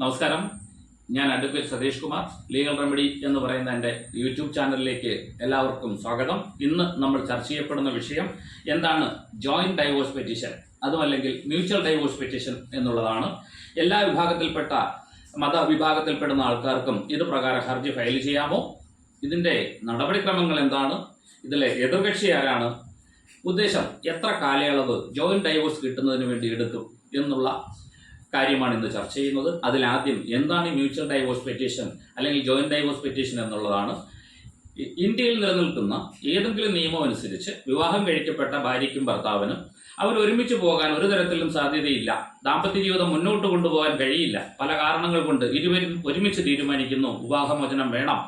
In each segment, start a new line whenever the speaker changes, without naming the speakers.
നമസ്കാരം. ഞാൻ advocate Satish Kumar legal remedy എന്ന് പറയുന്ന എന്റെ യൂട്യൂബ് ചാനലിലേക്ക് എല്ലാവർക്കും സ്വാഗതം. ഇന്ന് നമ്മൾ ചർച്ച ചെയ്യപ്പെടുന്ന വിഷയം എന്താണ്? ജോയിന്റ് ഡൈവോഴ്സ് പെറ്റീഷൻ അതുമല്ലെങ്കിൽ മ്യൂച്വൽ ഡൈവോഴ്സ് പെറ്റീഷൻ എന്നുള്ളതാണ്. എല്ലാ വിഭാഗത്തിൽപ്പെട്ട മതവിഭാഗത്തിൽപ്പെടുന്ന ആൾക്കാർക്കും ഇത് പ്രകാരം ഹർജി ഫയൽ ചെയ്യാമോ? ഇതിന്റെ നടപടിക്രമങ്ങൾ എന്താണ്? ഇതിലെ എതിർകക്ഷി ആരാണ്? ഉദ്ദേശം എത്ര കാലയളവ് ജോയിന്റ് ഡൈവോഴ്സ് കിട്ടുന്നതിന് വേണ്ടി എടുക്കും എന്നുള്ള കാര്യമാണ് ഇന്ന് ചർച്ച ചെയ്യുന്നത്. അതിലാദ്യം എന്താണ് ഈ മ്യൂച്വൽ ഡൈവോഴ്സ് പെറ്റീഷൻ അല്ലെങ്കിൽ ജോയിന്റ് ഡൈവോഴ്സ് പെറ്റീഷൻ എന്നുള്ളതാണ്. ഇന്ത്യയിൽ നിലനിൽക്കുന്ന ഏതെങ്കിലും നിയമം അനുസരിച്ച് വിവാഹം കഴിക്കപ്പെട്ട ഭാര്യയ്ക്കും ഭർത്താവിനും അവർ ഒരുമിച്ച് പോകാൻ ഒരു തരത്തിലും സാധ്യതയില്ല. ദാമ്പത്യ ജീവിതം മുന്നോട്ട് കൊണ്ടുപോകാൻ കഴിയില്ല. പല കാരണങ്ങൾ കൊണ്ട് ഇരുവരും ഒരുമിച്ച് തീരുമാനിക്കുന്നു. വിവാഹമോചനം വേണം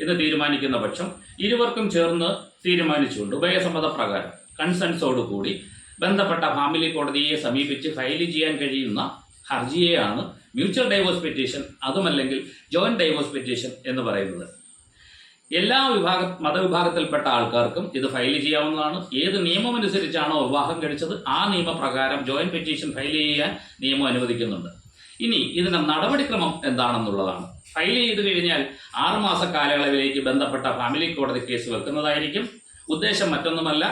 എന്ന് തീരുമാനിക്കുന്ന പക്ഷം ഇരുവർക്കും ചേർന്ന് തീരുമാനിച്ചുകൊണ്ട് ഉഭയസമ്മത പ്രകാരം കൺസെൻസോട് കൂടി ബന്ധപ്പെട്ട ഫാമിലി കോടതിയെ സമീപിച്ച് ഫയൽ ചെയ്യാൻ കഴിയുന്ന ഹർജിയെയാണ് മ്യൂച്വൽ ഡൈവേഴ്സ് പെറ്റീഷൻ അതുമല്ലെങ്കിൽ ജോയിന്റ് ഡൈവേഴ്സ് പെറ്റീഷൻ എന്ന് പറയുന്നത്. എല്ലാ വിഭാഗ മതവിഭാഗത്തിൽപ്പെട്ട ആൾക്കാർക്കും ഇത് ഫയൽ ചെയ്യാവുന്നതാണ്. ഏത് നിയമമനുസരിച്ചാണോ വിവാഹം കഴിച്ചത് ആ നിയമപ്രകാരം ജോയിന്റ് പെറ്റീഷൻ ഫയൽ ചെയ്യാൻ നിയമം അനുവദിക്കുന്നുണ്ട്. ഇനി ഇതിന്റെ നടപടിക്രമം എന്താണെന്നുള്ളതാണ്. ഫയൽ ചെയ്തു കഴിഞ്ഞാൽ ആറുമാസ കാലയളവിലേക്ക് ബന്ധപ്പെട്ട ഫാമിലി കോടതി കേസ് വെക്കുന്നതായിരിക്കും. ഉദ്ദേശം മറ്റൊന്നുമല്ല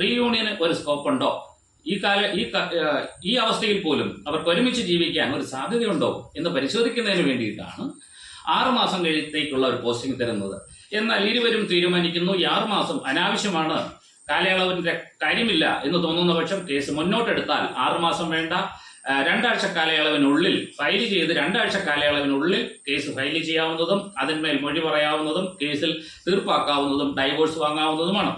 റീയൂണിയന് ഒരു സ്കോപ്പ് ഉണ്ടോ? ഈ കാല ഈ ഈ അവസ്ഥയിൽ പോലും അവർക്ക് ഒരുമിച്ച് ജീവിക്കാൻ ഒരു സാധ്യതയുണ്ടോ എന്ന് പരിശോധിക്കുന്നതിന് വേണ്ടിയിട്ടാണ് ആറുമാസം കഴിഞ്ഞത്തേക്കുള്ള ഒരു പോസ്റ്റിംഗ് തരുന്നത്. എന്നാൽ ഇരുവരും തീരുമാനിക്കുന്നു ഈ ആറുമാസം അനാവശ്യമാണ് കാലയളവിന്റെ കാര്യമില്ല എന്ന് തോന്നുന്ന പക്ഷം കേസ് മുന്നോട്ടെടുത്താൽ ആറുമാസം വേണ്ട. രണ്ടാഴ്ച കാലയളവിനുള്ളിൽ ഫയൽ ചെയ്ത് രണ്ടാഴ്ച കാലയളവിനുള്ളിൽ കേസ് ഫയൽ ചെയ്യാവുന്നതും അതിന്മേൽ മൊഴി പറയാവുന്നതും കേസിൽ തീർപ്പാക്കാവുന്നതും ഡൈവോഴ്സ് വാങ്ങാവുന്നതുമാണ്.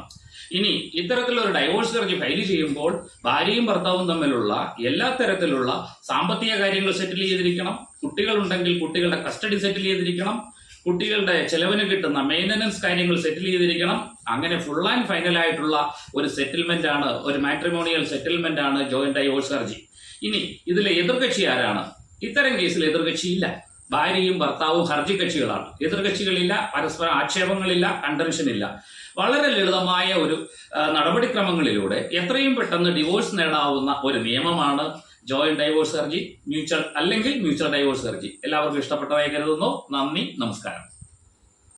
ഇനി ഇത്തരത്തിലൊരു ഡൈവോഴ്സ് ഹർജി ഫയൽ ചെയ്യുമ്പോൾ ഭാര്യയും ഭർത്താവും തമ്മിലുള്ള എല്ലാ തരത്തിലുള്ള സാമ്പത്തിക കാര്യങ്ങൾ സെറ്റിൽ ചെയ്തിരിക്കണം. കുട്ടികളുണ്ടെങ്കിൽ കുട്ടികളുടെ കസ്റ്റഡി സെറ്റിൽ ചെയ്തിരിക്കണം. കുട്ടികളുടെ ചെലവിന് കിട്ടുന്ന മെയിന്റനൻസ് കാര്യങ്ങൾ സെറ്റിൽ ചെയ്തിരിക്കണം. അങ്ങനെ ഫുൾ ആൻഡ് ഫൈനൽ ആയിട്ടുള്ള ഒരു സെറ്റിൽമെന്റ് ആണ് ഒരു മാട്രിമോണിയൽ സെറ്റിൽമെന്റ് ആണ് ജോയിന്റ് ഡൈവോഴ്സ് ഹർജി ഇനി ഇതിലെ എതിർകക്ഷി ആരാണ്? ഇത്തരം കേസിൽ എതിർകക്ഷിയില്ല ഭാര്യയും ഭർത്താവും ഹർജി കക്ഷികളാണ്. എതിർകക്ഷികളില്ല പരസ്പര ആക്ഷേപങ്ങളില്ല കണ്ടൻഷൻ ഇല്ല വളരെ ലളിതമായ ഒരു നടപടിക്രമങ്ങളിലൂടെ എത്രയും പെട്ടെന്ന് ഡിവോഴ്സ് നേടാവുന്ന ഒരു നിയമമാണ് ജോയിന്റ് ഡൈവോഴ്സ് ഹർജി മ്യൂച്വൽ അല്ലെങ്കിൽ മ്യൂച്വൽ ഡൈവോഴ്സ് ഹർജി. എല്ലാവർക്കും ഇഷ്ടപ്പെട്ടതായി കരുതുന്നു. നന്ദി നമസ്കാരം.